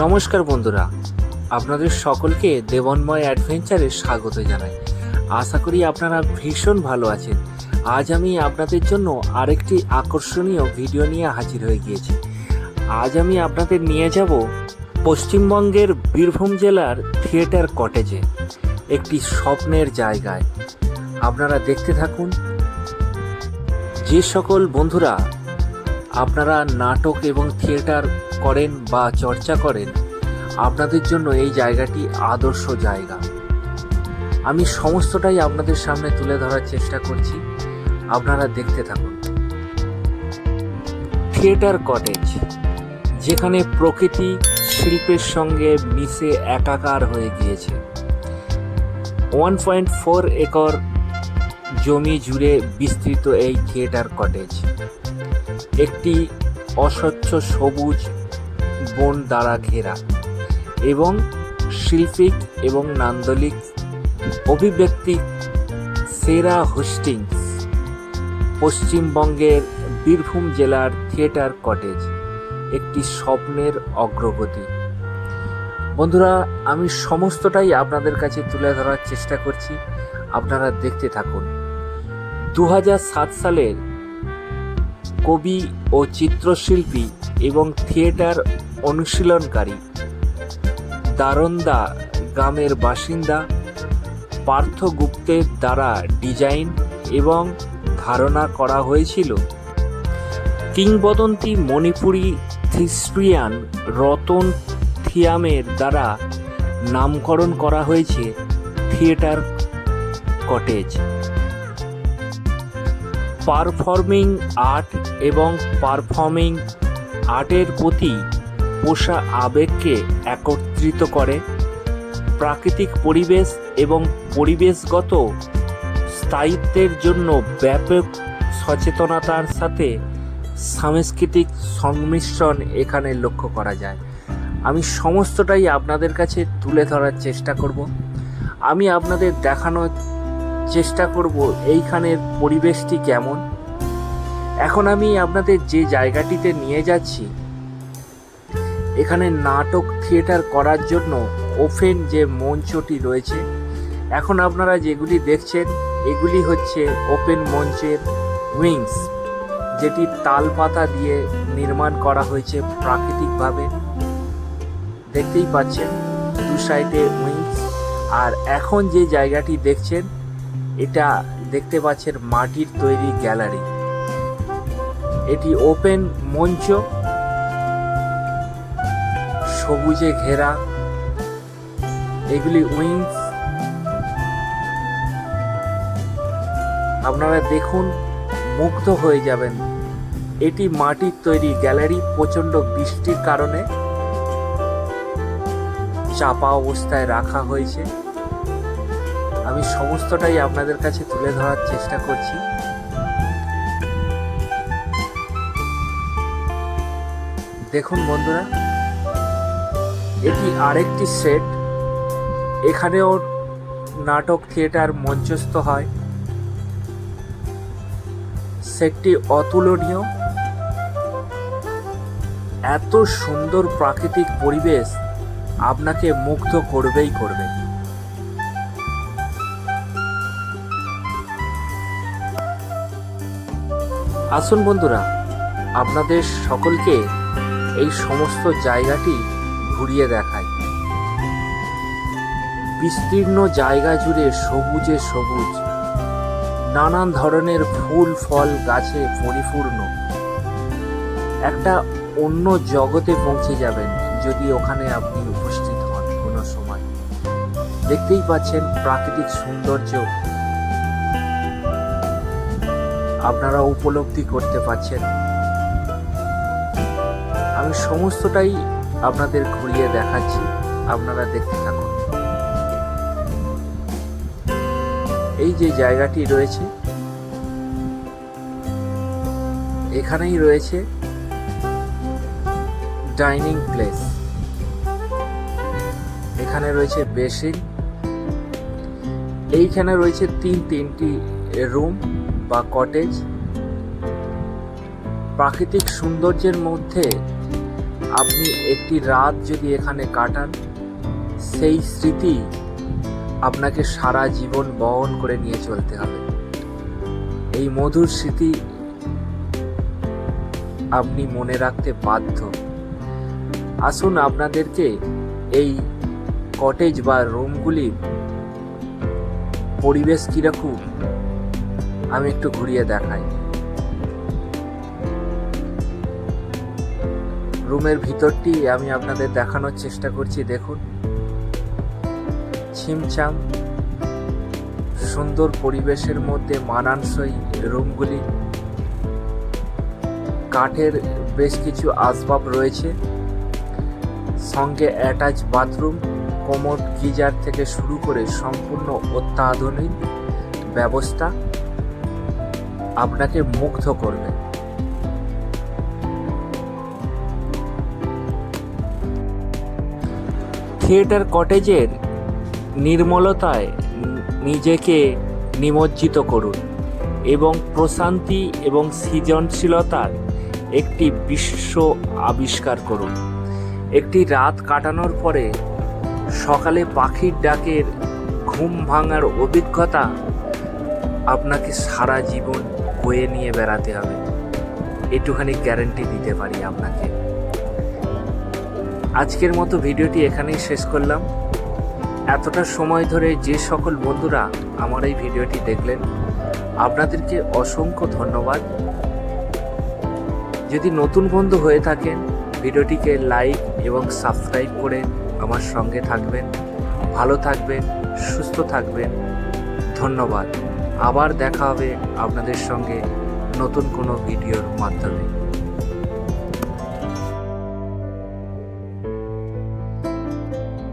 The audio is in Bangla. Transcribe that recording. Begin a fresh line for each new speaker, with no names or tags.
নমস্কার বন্ধুরা, আপনাদের সকলকে দেবনময় অ্যাডভেঞ্চারে স্বাগত জানাই। আশা করি আপনারা ভীষণ ভালো আছেন। আজ আমি আপনাদের জন্য আরেকটি আকর্ষণীয় ভিডিও নিয়ে হাজির হয়ে গিয়েছি। আজ আমি আপনাদের নিয়ে যাব পশ্চিমবঙ্গের বীরভূম জেলার থিয়েটার কটেজে, একটি স্বপ্নের জায়গায়। আপনারা দেখতে থাকুন। যে সকল বন্ধুরা আপনারা নাটক এবং থিয়েটার করেন বা চর্চা করেন, আপনাদের জন্য এই জায়গাটি আদর্শ জায়গা। আমি সমস্তটাই আপনাদের সামনে তুলে ধরার চেষ্টা করছি। আপনারা দেখতে থাকুন। থিয়েটার কটেজ, যেখানে প্রকৃতি শিল্পের সঙ্গে মিশে একাকার হয়ে গিয়েছে। ওয়ান পয়েন্ট ফোর একর জমি জুড়ে বিস্তৃত এই থিয়েটার কটেজ। একটি অস্বচ্ছ সবুজ বন দ্বারা ঘেরা এবং শিল্পিক এবং নান্দলিক অভিব্যক্তি সেরা হোস্টিংস পশ্চিমবঙ্গের বীরভূম জেলার থিয়েটার কটেজ, একটি স্বপ্নের অগ্রগতি। বন্ধুরা, আমি সমস্তটাই আপনাদের কাছে তুলে ধরার চেষ্টা করছি। আপনারা দেখতে থাকুন। দু হাজার সাত সালের কবি ও চিত্রশিল্পী এবং থিয়েটার অনুশীলনকারী। দারন্দা গ্রামের বাসিন্দা, পার্থ গুপ্তের দ্বারা ডিজাইন এবং ধারণা করা হয়েছিল। কিংবদন্তি মণিপুরী থিস্ট্রিয়ান রতন থিয়ামের দ্বারা নামকরণ করা হয়েছে থিয়েটার কটেজ। পারফর্মিং আর্ট এবং পারফর্মিং আর্টের প্রতি পোষা আবেগকে একত্রিত করে। প্রাকৃতিক পরিবেশ এবং পরিবেশগত স্থায়িত্বের জন্য ব্যাপক সচেতনতার সাথে সাংস্কৃতিক সংমিশ্রণ এখানে লক্ষ্য করা যায়। আমি সমস্তটাই আপনাদের কাছে তুলে ধরার চেষ্টা করব। আমি আপনাদের দেখানোর চেষ্টা করব এইখানের পরিবেশটি কেমন। এখন আমি আপনাদের যে জায়গাটিতে নিয়ে যাচ্ছি, এখানে নাটক থিয়েটার করার জন্য ওপেন যে মঞ্চটি রয়েছে, এখন আপনারা যেগুলি দেখছেন, এগুলি হচ্ছে ওপেন মঞ্চের উইংস, যেটি তাল পাতা দিয়ে নির্মাণ করা হয়েছে প্রাকৃতিকভাবে। দেখতেই পাচ্ছেন দু সাইডে উইংস, আর এখন যে জায়গাটি দেখছেন এটা দেখতে পাচ্ছেন মাটির তৈরি গ্যালারি। এটি ওপেন মঞ্চ, সবুজে ঘেরা, এগুলি উইংস। আপনারা দেখুন, মুগ্ধ হয়ে যাবেন। এটি মাটির তৈরি গ্যালারি, প্রচণ্ড বৃষ্টির কারণে চাপা অবস্থায় রাখা হয়েছে। আমি সমস্তটাই আপনাদের কাছে তুলে ধরার চেষ্টা করছি। দেখুন বন্ধুরা, এটি আরেকটি সেট। এখানেও নাটক থিয়েটার মঞ্চস্থ হয়। সেটটি অতুলনীয়। এত সুন্দর প্রাকৃতিক পরিবেশ আপনাকে মুগ্ধ করবেই করবে। আসুন বন্ধুরা, আপনাদের সকলকে এই সমস্ত জায়গাটি ঘুরিয়ে দেখায় বিস্তীর্ণ জায়গা জুড়ে সবুজে সবুজ, নানান ধরনের ফুল, ফল, গাছে পরিপূর্ণ। একটা অন্য জগতে পৌঁছে যাবেন যদি ওখানে আপনি উপস্থিত হন কোনো সময়। দেখতেই পাচ্ছেন প্রাকৃতিক সৌন্দর্য আপনারা উপলব্ধি করতে পারছেন। আমি সমস্তটাই আপনাদের ঘুরিয়ে দেখাচ্ছি। আপনারা দেখতে থাকুন। এই যে জায়গাটি রয়েছে, এখানেই রয়েছে ডাইনিং প্লেস। এখানে রয়েছে বেসিন। এইখানে রয়েছে তিন তিনটি রুম। বা কটেজ প্রাকৃতিক সৌন্দর্যের মধ্যে আপনি একটি রাত যদি এখানে কাটান, সেই স্মৃতি আপনাকে সারা জীবন বহন করে নিয়ে চলতে হবে। এই মধুর স্মৃতি আপনি মনে রাখতে বাধ্য। আসুন আপনাদেরকে এই কটেজ বা রুমগুলির পরিবেশ কীরকম আমি একটু ঘুরিয়ে দেখাই। রুমের ভিতরটি আমি আপনাদের দেখানোর চেষ্টা করছি, দেখুন। ছিমছাম, সুন্দর পরিবেশের মধ্যে মানানসই রুমগুলি। কাঠের বেশ কিছু আসবাব রয়েছে। সঙ্গে অ্যাটাচ বাথরুম, কোমোড গিজার থেকে শুরু করে সম্পূর্ণ অত্যাধুনিক ব্যবস্থা। আপনাকে মুগ্ধ করবে। থিয়েটার কটেজের নির্মলতায় নিজেকে নিমজ্জিত করুন এবং প্রশান্তি এবং সৃজনশীলতার একটি বিশ্ব আবিষ্কার করুন। একটি রাত কাটানোর পরে সকালে পাখির ডাকের ঘুম ভাঙার অভিজ্ঞতা আপনাকে সারা জীবন বয়ে নিয়ে বেড়াতে হবে। একটুখানি গ্যারেন্টি দিতে পারি আপনাকে। আজকের মতো ভিডিওটি এখানেই শেষ করলাম। এতটা সময় ধরে যে সকল বন্ধুরা আমার এই ভিডিওটি দেখলেন, আপনাদেরকে অসংখ্য ধন্যবাদ। যদি নতুন বন্ধু হয়ে থাকেন, ভিডিওটিকে লাইক এবং সাবস্ক্রাইব করে আমার সঙ্গে থাকবেন। ভালো থাকবেন, সুস্থ থাকবেন। ধন্যবাদ। আবার দেখা হবে আপনাদের সঙ্গে নতুন কোনো ভিডিওর মাধ্যমে।